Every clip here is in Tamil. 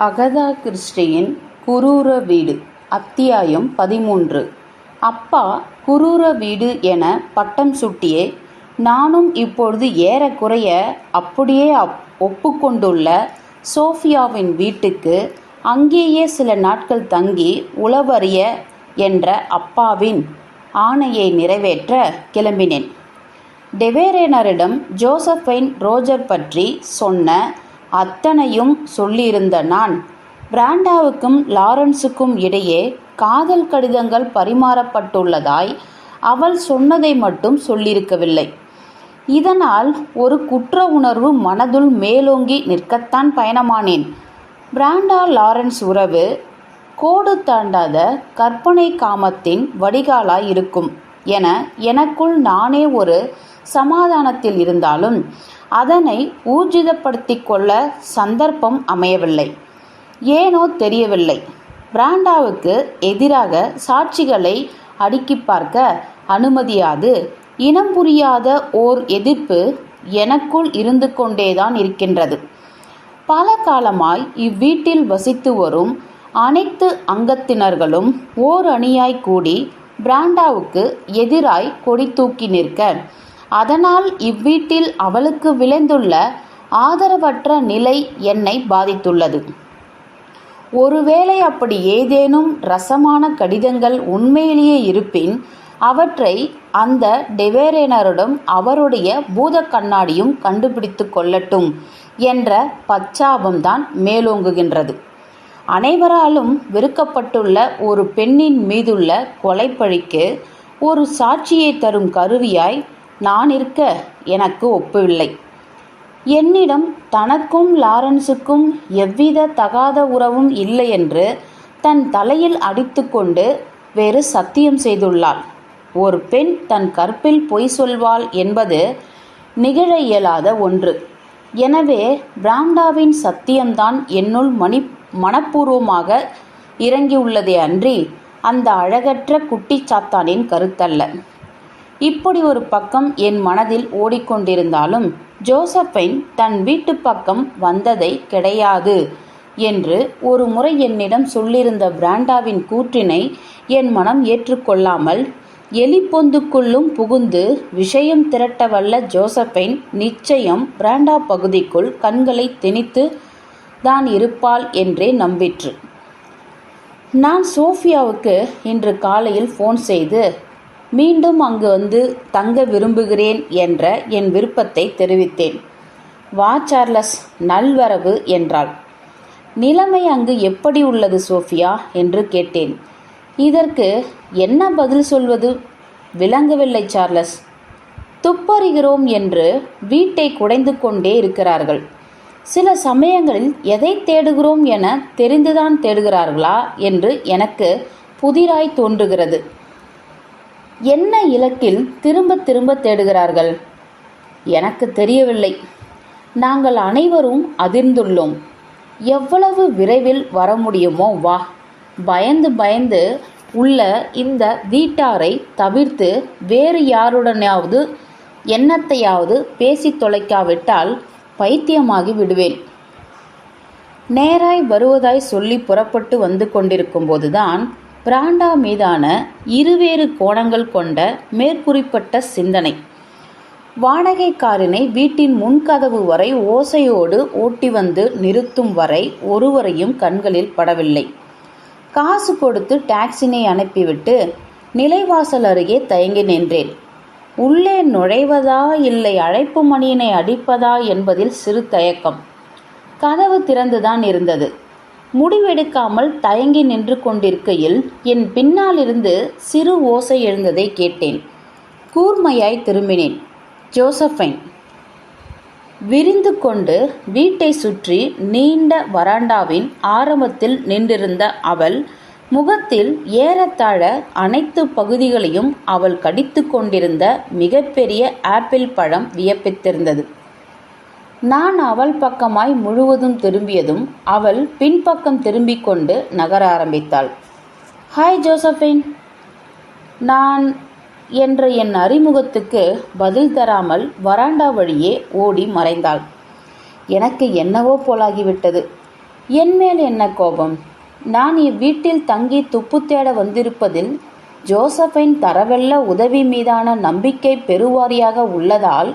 அகதா கிறிஸ்டியின் குரூர வீடு அத்தியாயம் பதிமூன்று. அப்பா குரூர வீடு என பட்டம் சுட்டியே நானும் இப்பொழுது ஏறக்குறைய அப்படியே அப் ஒப்புக்கொண்டுள்ள சோஃபியாவின் வீட்டுக்கு அங்கேயே சில நாட்கள் தங்கி உளவறிய என்ற அப்பாவின் ஆணையை நிறைவேற்ற கிளம்பினேன். டெவேரேனரிடம் ஜோசப்பைன் ரோஜர் பற்றி சொன்ன அத்தனையும் சொல்லியிருந்த நான் பிராண்டாவுக்கும் லாரன்ஸுக்கும் இடையே காதல் கடிதங்கள் பரிமாறப்பட்டுள்ளதாய் அவள் சொன்னதை மட்டும் சொல்லியிருக்கவில்லை. இதனால் ஒரு குற்ற உணர்வு மனதுள் மேலோங்கி நிற்கத்தான் பயணமானேன். பிராண்டா லாரன்ஸ் உறவு கோடு தாண்டாத கற்பனை காமத்தின் வடிகாலாய் இருக்கும் என எனக்குள் நானே ஒரு சமாதானத்தில் இருந்தாலும் அதனை ஊர்ஜிதப்படுத்தி கொள்ள சந்தர்ப்பம் அமையவில்லை. ஏனோ தெரியவில்லை. பிராண்டாவுக்கு எதிராக சாட்சிகளை அடுக்கி பார்க்க அனுமதியாது. இனம் புரியாத ஓர் எதிர்ப்பு எனக்குள் இருந்து கொண்டேதான் இருக்கின்றது. பல காலமாய் இவ்வீட்டில் வசித்து வரும் அனைத்து அங்கத்தினர்களும் ஓர் அணியாய் கூடி பிராண்டாவுக்கு எதிராய் கொடி தூக்கி நிற்க அதனால் இவ்வீட்டில் அவளுக்கு விளைந்துள்ள ஆதரவற்ற நிலை என்னை பாதித்துள்ளது. ஒருவேளை அப்படி ஏதேனும் ரசமான கடிதங்கள் உண்மையிலேயே இருப்பின் அவற்றை அந்த டெவேரேனருடன் அவருடைய பூத கண்ணாடியும் கண்டுபிடித்து கொள்ளட்டும் என்ற பச்சாபம்தான் மேலோங்குகின்றது. அனைவராலும் வெறுக்கப்பட்டுள்ள ஒரு பெண்ணின் மீதுள்ள கொலைப்பழிக்கு ஒரு சாட்சியை தரும் கருவியாய் நான் இருக்க எனக்கு ஒப்புவில்லை. என்னிடம் தனக்கும் லாரன்ஸுக்கும் எவ்வித தகாத உறவும் இல்லை என்று தன் தலையில் அடித்துக்கொண்டு வேறு சத்தியம் செய்துள்ளாள். ஒரு பெண் தன் கற்பில் பொய் சொல்வாள் என்பது நிகழ இயலாத ஒன்று. எனவே பிராண்டாவின் சத்தியம்தான் என்னுள் மணி மனப்பூர்வமாக இறங்கியுள்ளதே அன்றி அந்த அழகற்ற குட்டிச்சாத்தானின் கருத்தல்ல. இப்படி ஒரு பக்கம் என் மனதில் ஓடிக்கொண்டிருந்தாலும் ஜோசப்பைன் தன் வீட்டு பக்கம் வந்ததை கிடையாது என்று ஒரு முறை என்னிடம் சொல்லியிருந்த பிராண்டாவின் கூற்றினை என் மனம் ஏற்றுக்கொள்ளாமல் எலிப்பொந்துக்குள்ளும் புகுந்து விஷயம் திரட்ட வல்ல ஜோசப்பைன் நிச்சயம் பிராண்டா பகுதிக்குள் கண்களை திணித்து தான் இருப்பாள் என்றே நம்பிற்று. நான் சோஃபியாவுக்கு இன்று காலையில் ஃபோன் செய்து மீண்டும் அங்கு வந்து தங்க விரும்புகிறேன் என்ற என் விருப்பத்தை தெரிவித்தேன். வா சார்லஸ் நல்வரவு என்றாள். நிலைமை அங்கு எப்படி உள்ளது சோஃபியா? என்று கேட்டேன். இதற்கு என்ன பதில் சொல்வது? விளங்கவில்லை சார்லஸ். துப்பறிகிறோம் என்று வீட்டை குடைந்து கொண்டே இருக்கிறார்கள். சில சமயங்களில் எதை தேடுகிறோம் என தெரிந்துதான் தேடுகிறார்களா? என்று எனக்கு புதிராய் தோன்றுகிறது. என்ன இலக்கில் திரும்ப திரும்ப தேடுகிறார்கள்? எனக்கு தெரியவில்லை. நாங்கள் அனைவரும் அதிர்ந்துள்ளோம். எவ்வளவு விரைவில் வர முடியுமோ வா. பயந்து பயந்து உள்ள இந்த வீட்டாரை தவிர்த்து வேறு யாருடனாவது எண்ணத்தையாவது பேசி தொலைக்காவிட்டால் பைத்தியமாகி விடுவேன். நேராய் வருவதாய் சொல்லி புறப்பட்டு வந்து கொண்டிருக்கும் போதுதான் பிராண்டா மீதான இருவேறு கோணங்கள் கொண்ட மேற்குறிப்பட்ட சிந்தனை. வாடகைக்காரனை வீட்டின் முன்கதவு வரை ஓசையோடு ஓட்டி வந்து நிறுத்தும் வரை ஒருவரையும் கண்களில் படவில்லை. காசு கொடுத்து டாக்ஸினை அனுப்பிவிட்டு நிலைவாசல் அருகே தயங்கி நின்றேன். உள்ளே நுழைவதா இல்லை அழைப்பு மணியினை அடிப்பதா என்பதில் சிறு தயக்கம். கதவு திறந்துதான் இருந்தது. முடிவெடுக்காமல் தயங்கி நின்று கொண்டிருக்கையில் என் பின்னாலிருந்து சிறு ஓசை எழுந்ததை கேட்டேன். கூர்மையாய் திரும்பினேன். ஜோசஃபைன் விரிந்து கொண்டு வீட்டை சுற்றி நீண்ட வராண்டாவின் ஆரம்பத்தில் நின்றிருந்த அவள் முகத்தில் ஏறத்தாழ அனைத்து பகுதிகளையும் அவள் கடித்து கொண்டிருந்த மிகப்பெரிய ஆப்பிள் பழம் வியப்பித்திருந்தது. நான் அவள் பக்கமாய் முழுவதும் திரும்பியதும் அவள் பின்பக்கம் திரும்பிக் கொண்டு நகர ஆரம்பித்தாள். ஹாய் ஜோசஃபின் நான் என்ற என் அறிமுகத்துக்கு பதில் தராமல் வராண்டா வழியே ஓடி மறைந்தாள். எனக்கு என்னவோ போலாகிவிட்டது. என் மேல் என்ன கோபம்? நான் இவ்வீட்டில் தங்கி துப்பு தேட வந்திருப்பதில் ஜோசஃபைன் தரவெல்ல உதவி மீதான நம்பிக்கை பெருவாரியாக உள்ளதால்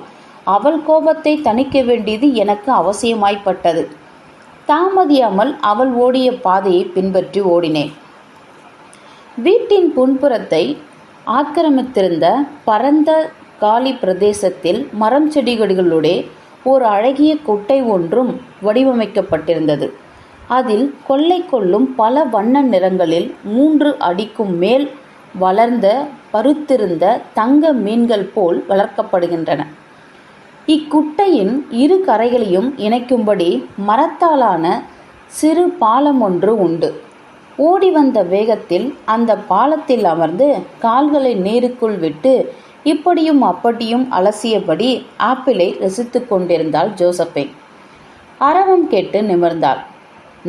அவள் கோபத்தை தணிக்க வேண்டியது எனக்கு அவசியமாய்ப்பட்டது. தாமதியாமல் அவள் ஓடிய பாதையை பின்பற்றி ஓடினேன். வீட்டின் புன்புறத்தை ஆக்கிரமித்திருந்த பரந்த காலி பிரதேசத்தில் மரம் செடிகளுடைய ஒரு அழகிய குட்டை ஒன்றும் வடிவமைக்கப்பட்டிருந்தது. அதில் கொள்ளை கொள்ளும் பல வண்ண நிறங்களில் மூன்று அடிக்கும் மேல் வளர்ந்த பருத்திருந்த தங்க மீன்கள் போல் வளர்க்கப்படுகின்றன. இக்குட்டையின் இரு கரைகளையும் இணைக்கும்படி மரத்தாலான சிறு பாலம் ஒன்று உண்டு. ஓடி வந்த வேகத்தில் அந்த பாலத்தில் அமர்ந்து கால்களை நீருக்குள் விட்டு இப்படியும் அப்படியும் அலசியபடி ஆப்பிளை ரசித்து கொண்டிருந்தாள் ஜோசப்பை. அரவம் கேட்டு நிமிர்ந்தாள்.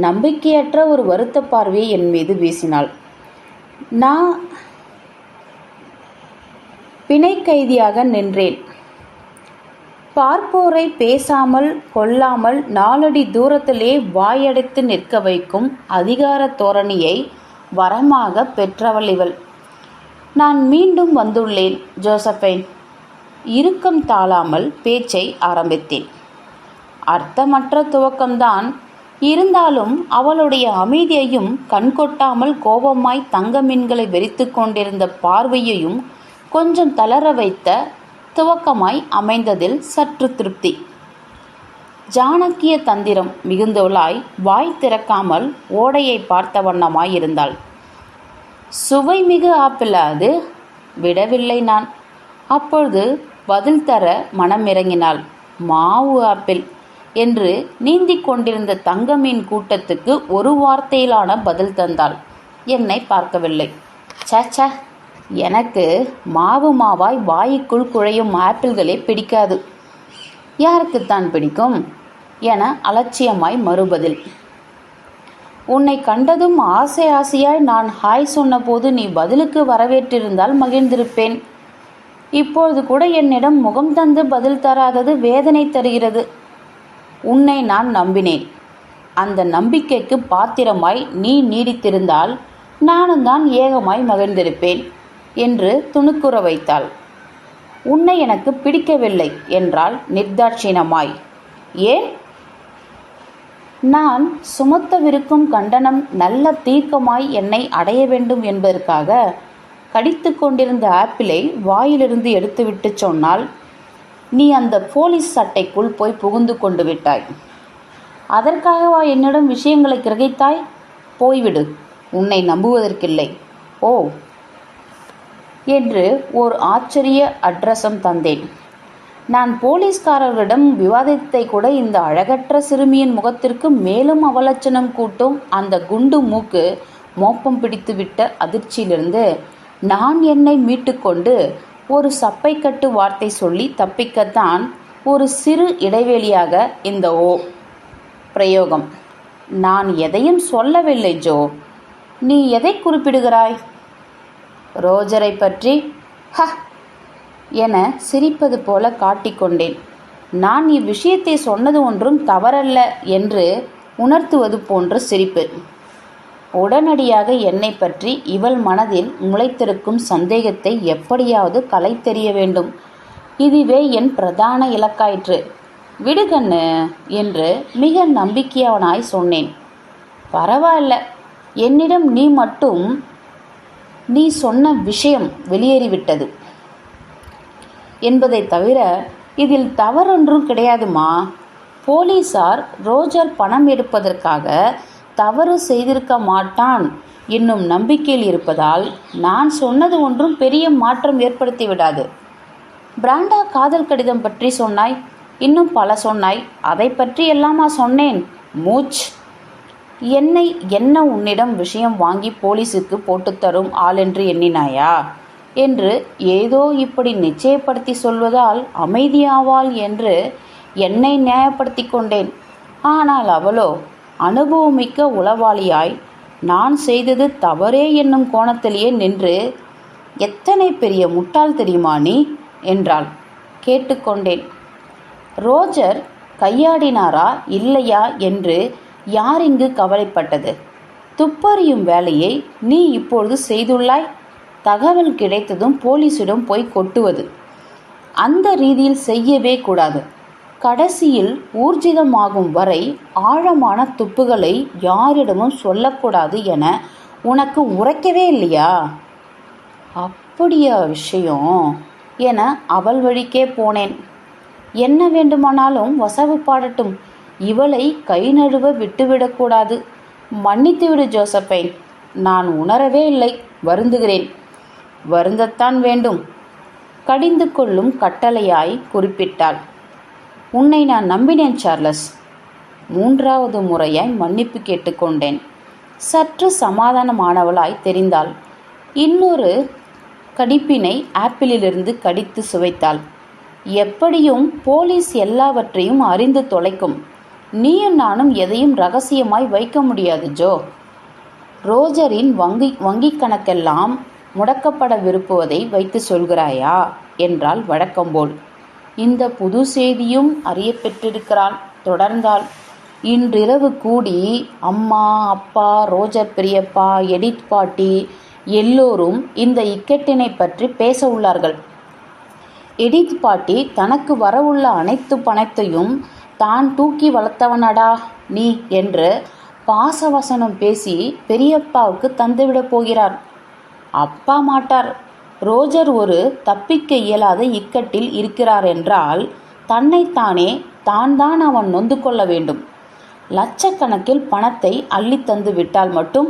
நம்பிக்கையற்ற ஒரு வருத்த பார்வையை என் மீது வீசினாள். நான் பிணை கைதியாக நின்றேன். பார்ப்போரை பேசாமல் கொல்லாமல் நாலடி தூரத்திலே வாயடைத்து நிற்க வைக்கும் அதிகார தோரணியை வரமாக பெற்றவள் இவள். நான் மீண்டும் வந்துள்ளேன் ஜோசப்பைன். இறுக்கம் தாழாமல் பேச்சை ஆரம்பித்தேன். அர்த்தமற்ற துவக்கம்தான். இருந்தாலும் அவளுடைய அமைதியையும் கண்கொட்டாமல் கோபமாய் தங்க மீன்களை வெறித்து கொண்டிருந்த பார்வையையும் கொஞ்சம் தளர வைத்த துவக்கமாய் அமைந்ததில் சற்று திருப்தி. ஜானக்கிய தந்திரம் மிகுந்தவளாய் வாய் திறக்காமல் ஓடையை பார்த்த வண்ணமாய் இருந்தாள் சுவை மிகு ஆப்பிள் அது விடவில்லை நான். அப்பொழுது பதில் தர மனமிறங்கினாள். மாவு ஆப்பிள் என்று நீந்திக் கொண்டிருந்த தங்கமீன் கூட்டத்துக்கு ஒரு வார்த்தையிலான பதில் தந்தாள். என்னை பார்க்கவில்லை. சச்ச எனக்கு மாவு மாவாய் வாய்க்குள் குழையும் ஆப்பிள்களே பிடிக்காது. யாருக்குத்தான் பிடிக்கும்? என அலட்சியமாய் மறுபதில். உன்னை கண்டதும் ஆசை ஆசையாய் நான் ஹாய் சொன்னபோது நீ பதிலுக்கு வரவேற்றிருந்தால் மகிழ்ந்திருப்பேன். இப்பொழுது கூட என்னிடம் முகம் தந்து பதில் தராதது வேதனை தருகிறது. உன்னை நான் நம்பினேன். அந்த நம்பிக்கைக்கு பாத்திரமாய் நீ நீடித்திருந்தால் நானும் தான் ஏகமாய் மகிழ்ந்திருப்பேன். என்று துணுக்குற வைத்தாள். உன்னை எனக்கு பிடிக்கவில்லை என்றால் நிர்தாட்சிணமாய். ஏன்? நான் சுமத்தவிருக்கும் கண்டனம் நல்ல தீர்க்கமாய் என்னை அடைய வேண்டும் என்பதற்காக கடித்து கொண்டிருந்த ஆப்பிளை வாயிலிருந்து எடுத்துவிட்டு சொன்னால் நீ அந்த போலீஸ் சட்டைக்குள் போய் புகுந்து கொண்டு விட்டாய். அதற்காகவா என்னிடம் விஷயங்களை கிரகித்தாய்? போய்விடு. உன்னை நம்புவதற்கில்லை. ஓ என்று ஓர் ஆச்சரிய அட்ரஸம் தந்தேன். நான் போலீஸ்காரர்களிடம் விவாதித்தை கூட இந்த அழகற்ற சிறுமியின் முகத்திற்கு மேலும் அவலட்சணம் கூட்டும் அந்த குண்டு மூக்கு மோப்பம் பிடித்துவிட்ட அதிர்ச்சியிலிருந்து நான் என்னை மீட்டுக்கொண்டு ஒரு சப்பைக்கட்டு வார்த்தை சொல்லி தப்பிக்கத்தான் ஒரு சிறு இடைவெளியாக இந்த ஓ பிரயோகம். நான் எதையும் சொல்லவில்லை ஜோ. நீ எதை குறிப்பிடுகிறாய்? ரோஜரை பற்றி ஹ என சிரிப்பது போல காட்டிக்கொண்டேன் நான் இவ்விஷயத்தை சொன்னது ஒன்றும் தவறல்ல என்று உணர்த்துவது போன்ற சிரிப்பு. உடனடியாக என்னை பற்றி இவள் மனதில் முளைத்திருக்கும் சந்தேகத்தை எப்படியாவது கலை தெரிய வேண்டும். இதுவே என் பிரதான இலக்காயிற்று. விடுகண்ணு என்று மிக நம்பிக்கையவனாய் சொன்னேன். பரவாயில்ல என்னிடம் நீ மட்டும் நீ சொன்ன விஷயம் வெளியேறிவிட்டது என்பதை தவிர இதில் தவறொன்றும் கிடையாதுமா? போலீசார் ரோஜர் பணம் எடுப்பதற்காக தவறு செய்திருக்க மாட்டான் என்னும் நம்பிக்கையில் இருப்பதால் நான் சொன்னது ஒன்றும் பெரிய மாற்றம் ஏற்படுத்தி விடாது பிராண்டா காதல் கடிதம் பற்றி சொன்னாய் இன்னும் பல சொன்னாய் அதை பற்றி எல்லாமா சொன்னேன்? மூச்! என்னை என்ன உன்னிடம் விஷயம் வாங்கி போலீஸுக்கு போட்டுத்தரும் ஆளென்று எண்ணினாயா? என்று ஏதோ இப்படி நிச்சயப்படுத்தி சொல்வதால் அமைதியாவாள் என்று என்னை நியாயப்படுத்தி கொண்டேன். ஆனால் அவளோ அனுபவமிக்க உளவாளியாய் நான் செய்தது தவறே என்னும் கோணத்திலேயே நின்று எத்தனை பெரிய முட்டாள் தெரியுமா நீ? என்றாள். கேட்டுக்கொண்டேன் ரோஜர் கையாடினாரா இல்லையா? என்று யார் இங்கு கவலைப்பட்டது? துப்பறியும் வேலையை நீ இப்பொழுது செய்துள்ளாய். தகவல் கிடைத்ததும் போலீசிடம் போய் கொட்டுவது. அந்த ரீதியில் செய்யவே கூடாது. கடைசியில் ஊர்ஜிதமாகும் வரை ஆழமான துப்புகளை யாரிடமும் சொல்லக்கூடாது என உனக்கு உரைக்கவே இல்லையா? அப்படியா விஷயம் என அவள் வழிக்கே போனேன். என்ன வேண்டுமானாலும் வசவு பாடட்டும். இவளை கை நழுவ விட்டுவிடக்கூடாது. மன்னித்துவிடு ஜோசப்பை. நான் உணரவே இல்லை. வருந்துகிறேன். வருந்தத்தான் வேண்டும். கடிந்து கொள்ளும் கட்டளையாய் குறிப்பிட்டாள். உன்னை நான் நம்பினேன் சார்லஸ். மூன்றாவது முறையாய் மன்னிப்பு கேட்டுக்கொண்டேன். சற்று சமாதானமானவளாய் தெரிந்தாள். இன்னொரு கடிப்பினை ஆப்பிளிலிருந்து கடித்து சுவைத்தாள். எப்படியும் போலீஸ் எல்லாவற்றையும் அறிந்து தொலைக்கும். நீயும் நானும் எதையும் ரகசியமாய் வைக்க முடியாது ஜோ. ரோஜரின் வங்கி வங்கிக் கணக்கெல்லாம் முடக்கப்பட விருப்புவதை வைத்து சொல்கிறாயா? என்றாள் வழக்கம்போல் இந்த புது செய்தியும் அறியப்பெற்றிருக்கிறாள் தொடர்ந்தாள். இன்றிரவு கூடி அம்மா அப்பா ரோஜர் பெரியப்பா எடித் பாட்டி எல்லோரும் இந்த இக்கட்டினை பற்றி பேச உள்ளார்கள். எடித் பாட்டி தனக்கு வரவுள்ள அனைத்து பணத்தையும் தான் தூக்கி வளர்த்தவனடா நீ என்று பாசவசனம் பேசி பெரியப்பாவுக்கு தந்துவிடப் போகிறார். அப்பா மாட்டார். ரோஜர் ஒரு தப்பிக்க இயலாத இக்கட்டில் இருக்கிறார் என்றால் தன்னைத்தானே தான் தான் அவன் நொந்து கொள்ள வேண்டும். லட்சக்கணக்கில் பணத்தை அள்ளி தந்து விட்டால் மட்டும்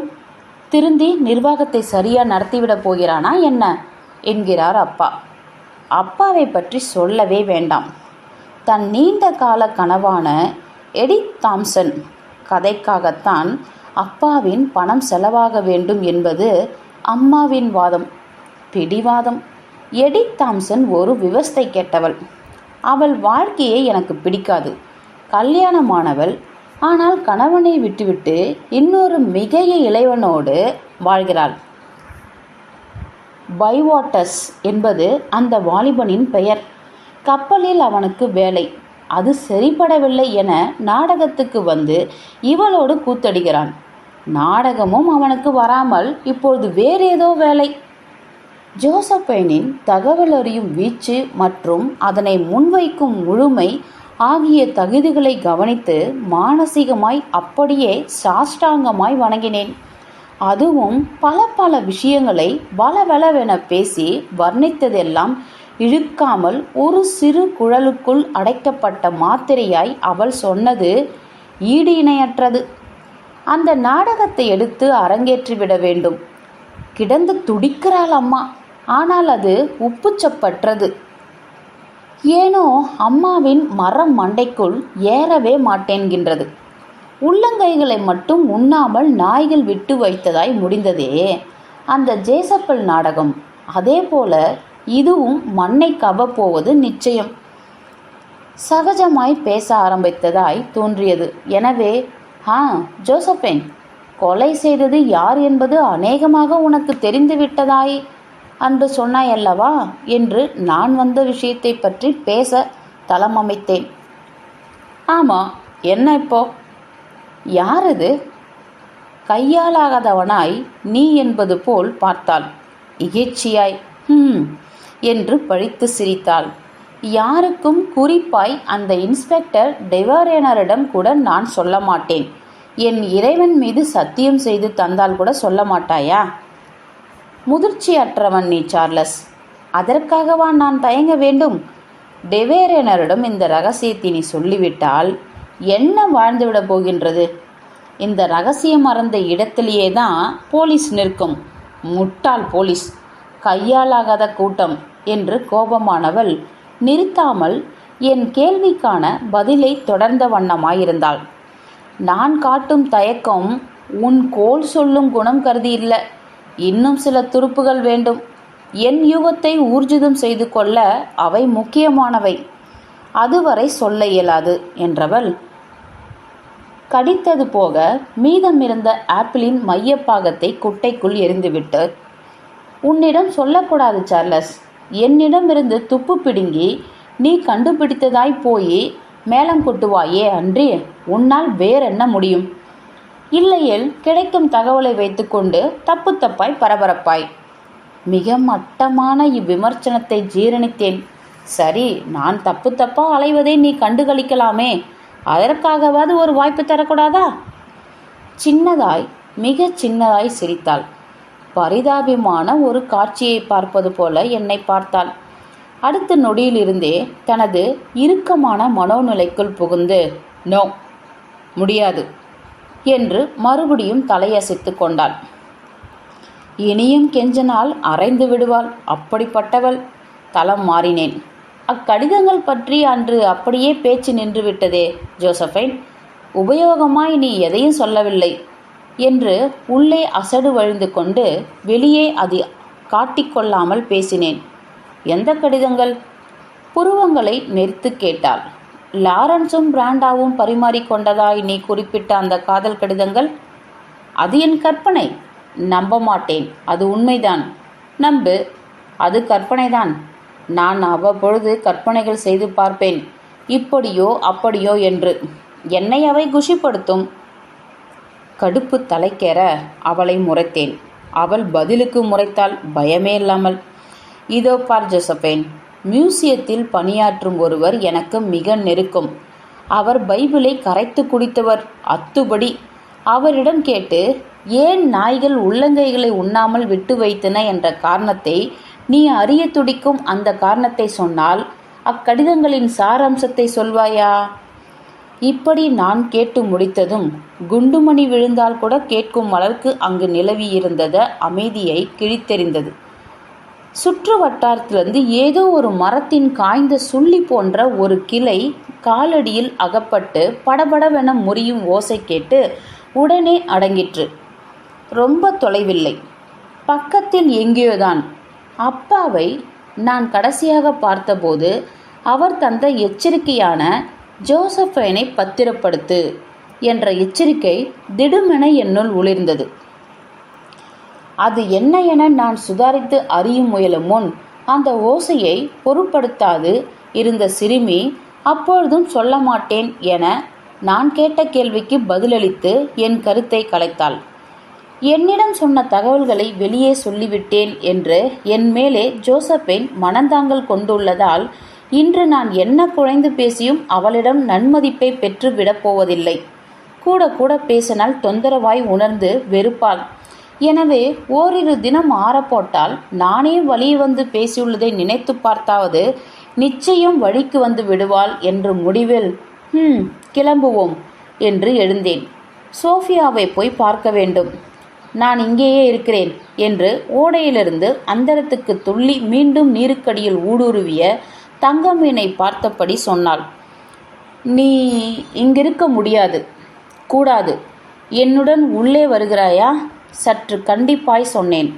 திருந்தி நிர்வாகத்தை சரியாக நடத்திவிடப் போகிறானா என்ன? என்கிறார் அப்பா. அப்பாவை பற்றி சொல்லவே வேண்டாம். தன் நீண்ட கால கனவான எடித் தாம்சன் கதைக்காகத்தான் அப்பாவின் பணம் செலவாக வேண்டும் என்பது அம்மாவின் வாதம் பிடிவாதம். எடித் தாம்சன் ஒரு விவஸ்தை கேட்டவள். அவள் வாழ்க்கையை எனக்கு பிடிக்காது. கல்யாணமானவள். ஆனால் கணவனை விட்டுவிட்டு இன்னொரு மிகைய இளைவனோடு வாழ்கிறாள். பைவாட்டஸ் என்பது அந்த வாலிபனின் பெயர். கப்பலில் அவனுக்கு வேலை. அது சரிபடவில்லை என நாடகத்துக்கு வந்து இவளோடு கூத்தடிகிறான் நாடகமும் அவனுக்கு வராமல் இப்பொழுது வேறேதோ வேலை. ஜோசப்பைனின் தகவல் அறியும் வீச்சு மற்றும் அதனை முன்வைக்கும் முழுமை ஆகிய தகுதிகளை கவனித்து மானசீகமாய் அப்படியே சாஷ்டாங்கமாய் வணங்கினேன். அதுவும் பல பல விஷயங்களை வளவளவென பேசி வர்ணித்ததெல்லாம் இழுக்காமல் ஒரு சிறு குழலுக்குள் அடைக்கப்பட்ட மாத்திரையாய் அவள் சொன்னது ஈடு இணையற்றது. அந்த நாடகத்தை எடுத்து அரங்கேற்றிவிட வேண்டும். கிடந்து துடிக்கிறாள் அம்மா. ஆனால் அது உப்புச்சப்பற்றது ஏனோ அம்மாவின் மரம் மண்டைக்குள் ஏறவே மாட்டேன்கின்றது. உள்ளங்கைகளை மட்டும் உண்ணாமல் நாய்கள் விட்டு வைத்ததாய் முடிந்ததே. அந்த ஜேசப்பல் நாடகம். அதே போல இதுவும் மண்ணை கவப்போவது நிச்சயம். சகஜமாய் பேச ஆரம்பித்ததாய் தோன்றியது. எனவே ஆ ஜோசப்பேன் கொலை செய்தது யார் என்பது அநேகமாக உனக்கு தெரிந்துவிட்டதாய் அன்று சொன்னாயல்லவா? என்று நான் வந்த விஷயத்தை பற்றி பேச தளமமைத்தேன். ஆமாம் என்ன இப்போ? யார் இது? கையாலாகாதவனாய் நீ என்பது போல் பார்த்தாள். இகிழ்ச்சியாய் ம் என்று பழித்து சிரித்தாள். யாருக்கும் குறிப்பாய் அந்த இன்ஸ்பெக்டர் டெவரேனரிடம் கூட நான் சொல்ல மாட்டேன். என் இறைவன் மீது சத்தியம் செய்து தந்தால் கூட சொல்ல மாட்டாயா? முதிர்ச்சியற்றவன் நீ சார்லஸ். அதற்காகவா நான் தயங்க வேண்டும்? டெவேரேனரிடம் இந்த ரகசியத்தை நீ சொல்லிவிட்டால் என்ன வாழ்ந்துவிட போகின்றது? இந்த ரகசியம் மறந்த இடத்திலேயே தான் போலீஸ் நிற்கும். முட்டாள் போலீஸ். கையாலாகாத கூட்டம் என்று கோபமானவள் நிறுத்தாமல் என் கேள்விக்கான பதிலை தொடர்ந்த வண்ணமாயிருந்தாள். நான் காட்டும் தயக்கம் உன் கோல் சொல்லும் குணம் கருதி இல்லை இன்னும் சில துருப்புகள் வேண்டும். என் யுகத்தை ஊர்ஜிதம் செய்து கொள்ள அவை முக்கியமானவை. அதுவரை சொல்ல இயலாது என்றவள் கடித்தது போக மீதமிருந்த ஆப்பிளின் மையப்பாகத்தை குட்டைக்குள் எரிந்துவிட்டு உன்னிடம் சொல்லக்கூடாது சார்லஸ். என்னிடமிருந்து துப்பு பிடுங்கி நீ கண்டுபிடித்ததாய் போய் மேளம் கொட்டுவாயே அன்றி உன்னால் வேறென்ன முடியும்? இல்லையேல் கிடைக்கும் தகவலை வைத்துக்கொண்டு தப்பு தப்பாய் பரபரப்பாய். மிக மட்டமான இவ்விமர்சனத்தை ஜீரணித்தேன். சரி நான் தப்பு தப்பா அலைவதை நீ கண்டுகளிக்கலாமே. அதற்காகவாது ஒரு வாய்ப்பு தரக்கூடாதா? சின்னதாய் மிக சின்னதாய் சிரித்தாள். பரிதாபமான ஒரு காட்சியை பார்ப்பது போல என்னை பார்த்தாள். அடுத்த நொடியிலிருந்தே தனது இறுக்கமான மனோநிலைக்குள் புகுந்து நோ முடியாது என்று மறுபடியும் தலையசைத்து கொண்டாள். இனியும் கெஞ்சனால் அரைந்து விடுவாள் அப்படிப்பட்டவள் தலம் மாறினேன். அக்கடிதங்கள் பற்றி அன்று அப்படியே பேச்சு நின்றுவிட்டதே ஜோசஃபைன். உபயோகமாய் நீ எதையும் சொல்லவில்லை. என்று உள்ளே அசடு வழிந்து கொண்டு வெளியே அது காட்டிக்கொள்ளாமல் பேசினேன். எந்த கடிதங்கள்? புருவங்களை நெறித்து கேட்டாள். லாரன்ஸும் பிராண்டாவும் பரிமாறிக்கொண்டதாய் நீ குறிப்பிட்ட அந்த காதல் கடிதங்கள்? அது என் கற்பனை. நம்ப மாட்டேன். அது உண்மைதான். நம்பு. அது கற்பனைதான். நான் அவ்வப்பொழுது கற்பனைகள் செய்து பார்ப்பேன். இப்படியோ அப்படியோ என்று. என்னை அவை குஷிப்படுத்தும்? கடுப்பு தலைக்கேற அவளை முறைத்தேன். அவள் பதிலுக்கு முறைத்தால் பயமே இல்லாமல் இதோ பார் ஜோசபேன் மியூசியத்தில் பணியாற்றும் ஒருவர் எனக்கு மிக நெருக்கம். அவர் பைபிளை கரைத்து குடித்தவர் அத்துபடி. அவரிடம் கேட்டு ஏன் நாய்கள் உள்ளங்கைகளை உண்ணாமல் விட்டு வைத்தன என்ற காரணத்தை நீ அறிய துடிக்கும் அந்த காரணத்தை சொன்னால் அக்கடிதங்களின் சாராம்சத்தை சொல்வாயா? இப்படி நான் கேட்டு முடித்ததும் குண்டுமணி விழுந்தால் கூட கேட்கும் அளவுக்கு அங்கு நிலவியிருந்தத அமைதியை கிழித்தெறிந்தது. சுற்று வட்டாரத்திலிருந்து ஏதோ ஒரு மரத்தின் காய்ந்த சுள்ளி போன்ற ஒரு கிளை காலடியில் அகப்பட்டு படபடவென முறியும் ஓசை கேட்டு உடனே அடங்கிற்று. ரொம்ப தொலைவில்லை. பக்கத்தில் எங்கேயோதான். அப்பாவை நான் கடைசியாக பார்த்தபோது அவர் தந்த எச்சரிக்கையான ஜோசஃபைனை பத்திரப்படுத்து என்ற எச்சரிக்கை திடுமென என்னுள் ஒளிர்ந்தது. அது என்ன என நான் சுதாரித்து அறியும் முயலும் முன் அந்த ஓசையை பொருட்படுத்தாது இருந்த சிறுமி அப்பொழுதும் சொல்ல மாட்டேன் என நான் கேட்ட கேள்விக்கு பதிலளித்து என் கருத்தை கலைத்தாள். என்னிடம் சொன்ன தகவல்களை வெளியே சொல்லிவிட்டேன் என்று என் மேலே ஜோசப்பின் மனந்தாங்கல் கொண்டுள்ளதால் இன்று நான் என்ன குழைந்து பேசியும் அவளிடம் நன்மதிப்பை பெற்று விடப்போவதில்லை கூட கூட பேசினால் தொந்தரவாய் உணர்ந்து வெறுப்பாள். எனவே ஓரிரு தினம் ஆறப்போட்டால் நானே வழி வந்து பேசியுள்ளதை நினைத்து பார்த்தாவது நிச்சயம் வழிக்கு வந்து விடுவாள் என்று முடிவில் ம் கிளம்புவோம் என்று எழுந்தேன். சோஃபியாவை போய் பார்க்க வேண்டும். நான் இங்கேயே இருக்கிறேன் என்று ஓடையிலிருந்து அந்தரத்துக்கு துள்ளி மீண்டும் நீருக்கடியில் ஊடுருவிய தங்கமீனை பார்த்தபடி சொன்னாள். நீ இங்கிருக்க முடியாது கூடாது. என்னுடன் உள்ளே வருகிறாயா? சற்று கண்டிப்பாய் சொன்னேன்.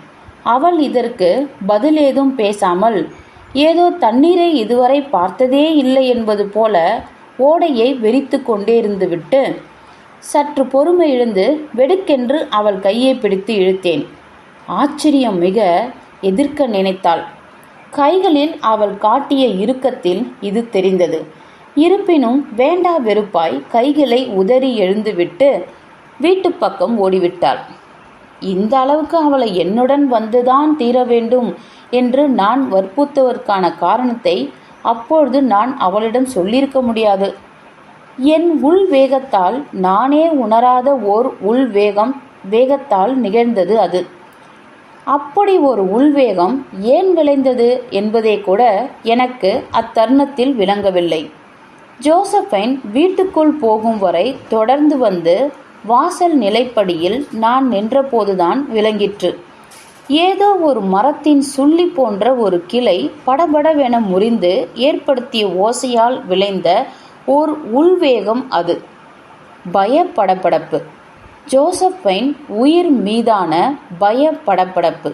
அவள் இதற்கு பதில் ஏதும் பேசாமல் ஏதோ தண்ணீரை இதுவரை பார்த்ததே இல்லை என்பது போல ஓடையை வெறித்து கொண்டே இருந்துவிட்டு சற்று பொறுமை இழந்து வெடுக்கென்று அவள் கையை பிடித்து இழுத்தேன். ஆச்சரியம் மிக எதிர்க்க நினைத்தாள். கைகளில் அவள் காட்டிய இறுக்கத்தில் இது தெரிந்தது. இருப்பினும் வேண்டா வெறுப்பாய் கைகளை உதறி எழுந்துவிட்டு வீட்டு பக்கம் ஓடிவிட்டாள். இந்த அளவுக்கு அவளை என்னுடன் வந்துதான் தீர வேண்டும் என்று நான் வற்புறுத்துவதற்கான காரணத்தை அப்பொழுது நான் அவளிடம் சொல்லியிருக்க முடியாது. என் உள் வேகத்தால் நானே உணராத ஓர் உள் வேகம் வேகத்தால் நிகழ்ந்தது அது. அப்படி ஒரு உள்வேகம் ஏன் விளைந்தது என்பதே கூட எனக்கு அத்தருணத்தில் விளங்கவில்லை. ஜோசப்பைன் வீட்டுக்குள் போகும் வரை தொடர்ந்து வந்து வாசல் நிலைப்படியில் நான் நின்றபோதுதான் விளங்கிற்று. ஏதோ ஒரு மரத்தின் சுள்ளி போன்ற ஒரு கிளை படபடவென முறிந்து ஏற்படுத்திய ஓசையால் விளைந்த ஓர் உள்வேகம் அது. பயப்படப்படப்பு. ஜோசப்பைன் உயிர் மீதான பயப்படப்படப்பு.